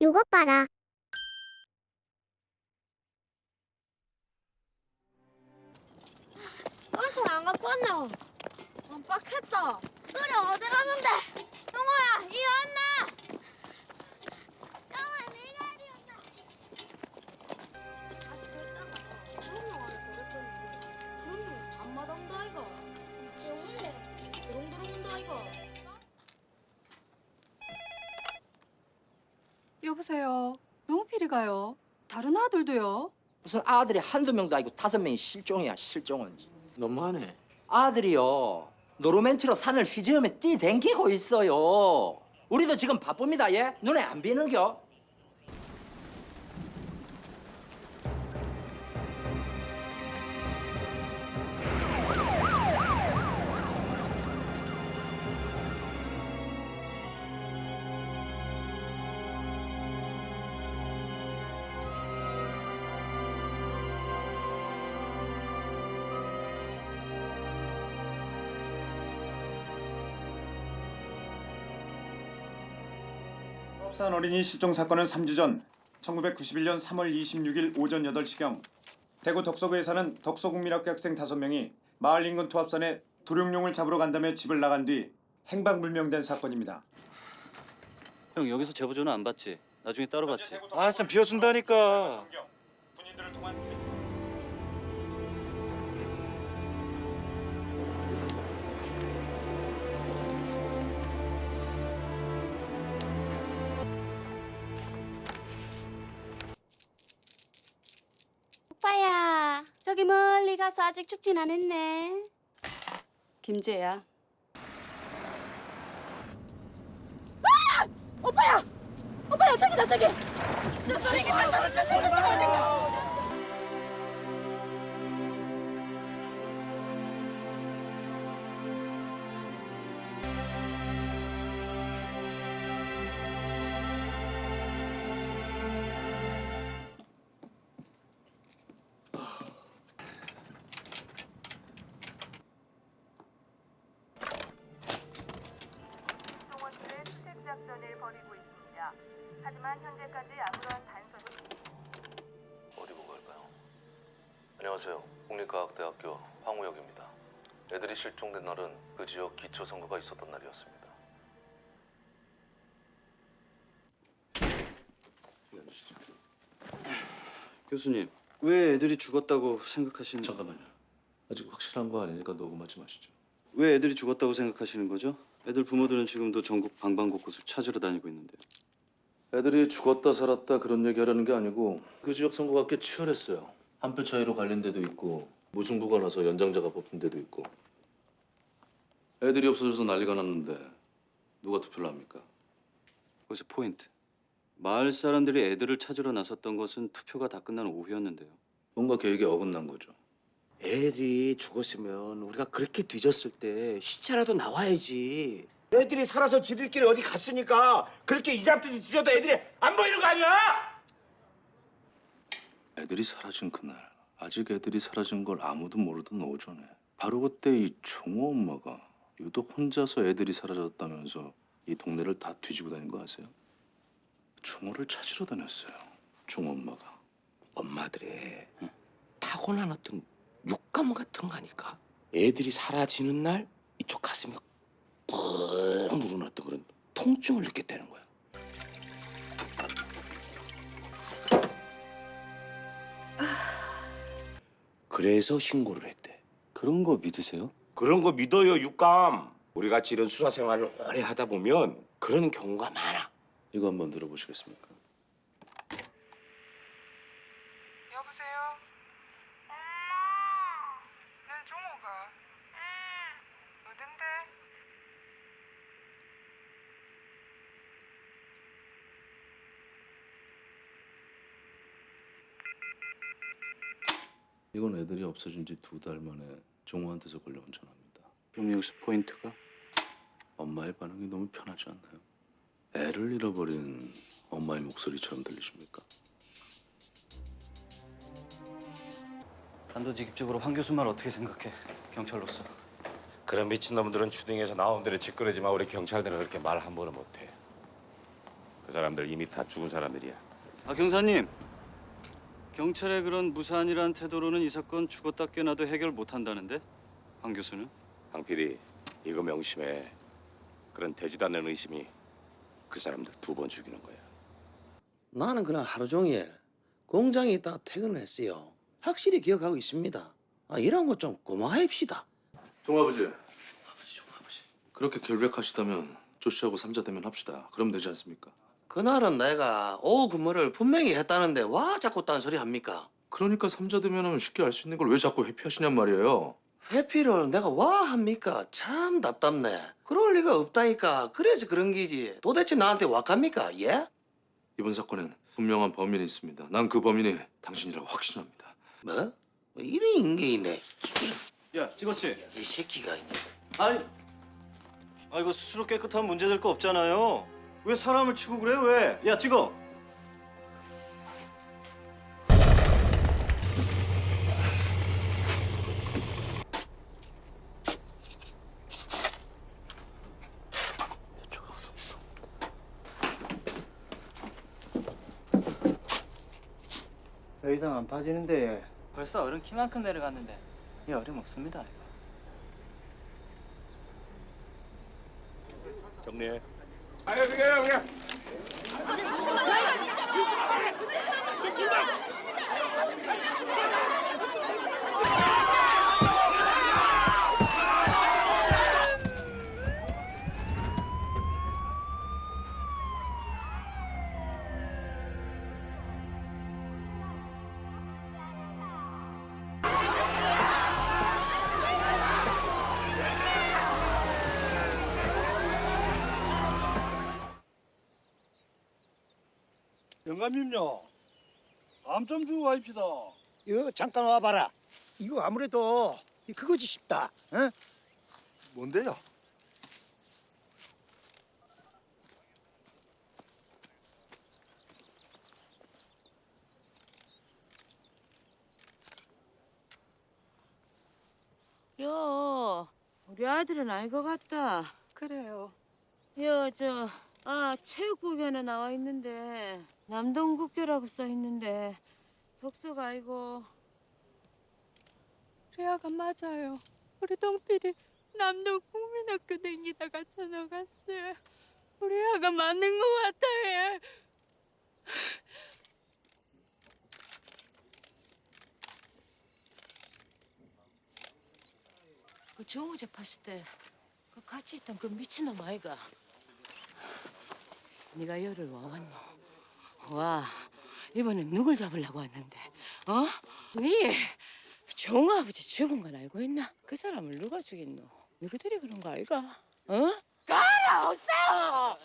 요것 봐라. 얼굴 안 갖고 왔나? 깜빡했다. 그래 어디 갔는데? 형아야 이 왔나? 여보세요. 영필이 가요. 다른 아들도요. 무슨 아들이 한두 명도 아니고 다섯 명이 실종이야 실종은 너무하네. 아들이요 노르멘트로 산을 휘저으며 뛰댕기고 있어요 우리도 지금 바쁩니다 예 눈에 안 비는겨 사업산 어린이 실종 사건은 3주 전 1991년 3월 26일 오전 8시경 대구 덕서구에 사는 덕서국민학교 학생 5명이 마을 인근 투합산에 도룡룡을 잡으러 간다며 집을 나간 뒤 행방불명된 사건입니다. 형 여기서 제보 전화 안 받지? 나중에 따로 받지? 아, 참 비워준다니까. 저기 멀리 가서 아직 죽진 않았네. 김재야. 아! 오빠야! 오빠야, 저기다, 저기! 저 저, 저, 저, 송 안녕하세요. 국립과학대학교 황우혁입니다. 애들이 실종된 날은 그 지역 기초 선거가 있었던 날이었습니다. 교수님 왜 애들이 죽었다고 생각하시는 잠깐만요. 아직 확실한 거 아니니까 녹음하지 마시죠. 왜 애들이 죽었다고 생각하시는 거죠? 애들 부모들은 지금도 전국 방방곳곳을 찾으러 다니고 있는데요. 애들이 죽었다 살았다 그런 얘기 하려는 게 아니고 그 지역 선거가 꽤 치열했어요. 한 표 차이로 갈린 데도 있고 무승부가 나서 연장자가 뽑힌 데도 있고 애들이 없어져서 난리가 났는데 누가 투표를 합니까? 거기서 포인트. 마을 사람들이 애들을 찾으러 나섰던 것은 투표가 다 끝난 오후였는데요. 뭔가 계획이 어긋난 거죠. 애들이 죽었으면 우리가 그렇게 뒤졌을 때 시체라도 나와야지. 애들이 살아서 지들끼리 어디 갔으니까 그렇게 이잡듯이 뒤져도 애들이 안 보이는 거 아니야? 애들이 사라진 그날 아직 애들이 사라진 걸 아무도 모르던 오전에 바로 그때 이 종호 엄마가 유독 혼자서 애들이 사라졌다면서 이 동네를 다 뒤지고 다닌 거 아세요? 종호를 찾으러 다녔어요. 종호 엄마가. 엄마들의 타고난 어떤 육감 같은 거니까. 애들이 사라지는 날 이쪽 가슴이 꾹 누르놨던 그런 통증을 느꼈다는 거야. 그래서 신고를 했대. 그런 거 믿으세요? 그런 거 믿어요, 육감. 우리 같이 이런 수사 생활을 오래 하다 보면 그런 경우가 많아. 이거 한번 들어보시겠습니까? 여보세요? 엄마, 내 종호가. 어딘데? 이건 애들이 없어진 지 두 달 만에 종호한테서 걸려온 전화입니다. 그럼 여기서 포인트가 엄마의 반응이 너무 편하지 않나요? 애를 잃어버린 엄마의 목소리처럼 들리십니까? 단도직입적으로 황 교수 말 어떻게 생각해? 경찰로서. 그런 미친놈들은 주둥이에서 나온 대로 짓거리지만 우리 경찰들은 그렇게 말 함부로 못해. 그 사람들 이미 다 죽은 사람들이야. 아 경사님 경찰의 그런 무사한이란 태도로는 이 사건 죽었다 깨나도 해결 못한다는데 황 교수는 강 PD 이거 명심해. 그런 되지도 않는 의심이 그 사람들 두 번 죽이는 거야. 나는 그날 하루 종일 공장에 있다가 퇴근을 했어요. 확실히 기억하고 있습니다. 아, 이런 거 좀 고마워합시다. 종아버지. 그렇게 결백하시다면 조 씨하고 삼자 대면 합시다. 그럼 되지 않습니까? 그날은 내가 오후 근무를 분명히 했다는데 와 자꾸 딴 소리 합니까? 그러니까 삼자 대면하면 쉽게 알 수 있는 걸 왜 자꾸 회피하시냔 말이에요. 회피를 내가 와 합니까? 참 답답네. 그럴 리가 없다니까. 그래서 그런 기지. 도대체 나한테 와 갑니까? 예? 이번 사건엔 분명한 범인이 있습니다. 난 그 범인이 당신이라고 확신합니다. 뭐? 뭐 이런 인간이네. 야 찍었지? 이 새끼가 있네. 아니 아 이거 스스로 깨끗하면 문제 될 거 없잖아요 왜 사람을 치고 그래 왜? 야 찍어 더 이상 안 파지는데 벌써 어른 키만큼 내려갔는데 이 어림 없습니다. 정리해. 哎呀，别别别！什么？来！ 영감님요 암 좀 주고 가입시다 이거 잠깐 와봐라. 이거 아무래도 그거지 싶다. 응? 뭔데요? 여, 우리 아들은 알것 같다. 그래요. 여, 저, 아, 체육복에는 나와 있는데 남동국교라고 써 있는데 독서가 아니고 리아가 맞아요. 우리 동필이 남도 국민학교 다니다가 전화 갔어요. 우리 아가 맞는 것 같아요. 그 정우재 봤을 때 그 같이 있던 그 미친놈 아이가 네가 열을 와 왔노? 와 이번엔 누굴 잡으려고 왔는데 어? 네 정아버지 죽은 건 알고 있나? 그 사람을 누가 죽였노? 너희들이 그런 거 아이가? 어? 가라 없어!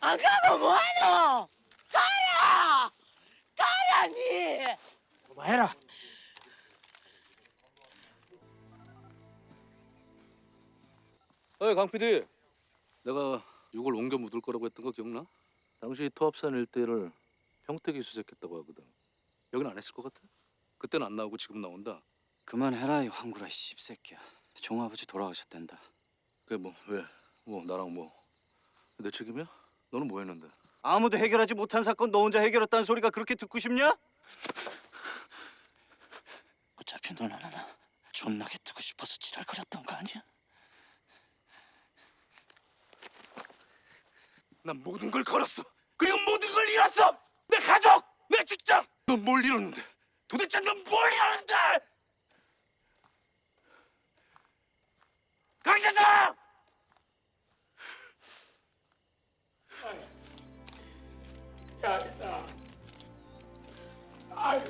안 가고 뭐하노? 가라! 가라 니! 그만해라. 어이 강 PD. 내가 6월 옮겨 묻을 거라고 했던 거 기억나? 당시 토합산 일대를 평택이 수색했다고 하거든. 여긴 안 했을 것 같아? 그때는 안 나오고 지금 나온다. 그만해라 이 황구라 씹새끼야 종아버지 돌아가셨댄다 그게 뭐 왜? 뭐 나랑 뭐 내 책임이야? 너는 뭐 했는데? 아무도 해결하지 못한 사건 너 혼자 해결했다는 소리가 그렇게 듣고 싶냐? 어차피 너는 존나게 뜨고 싶어서 지랄거렸던 거 아니야? 난 모든 걸 걸었어. 그리고 모든 걸 잃었어. 내 가족, 내 직장. 넌 뭘 잃었는데? 도대체 넌 뭘 잃었는데? 강재성! 아,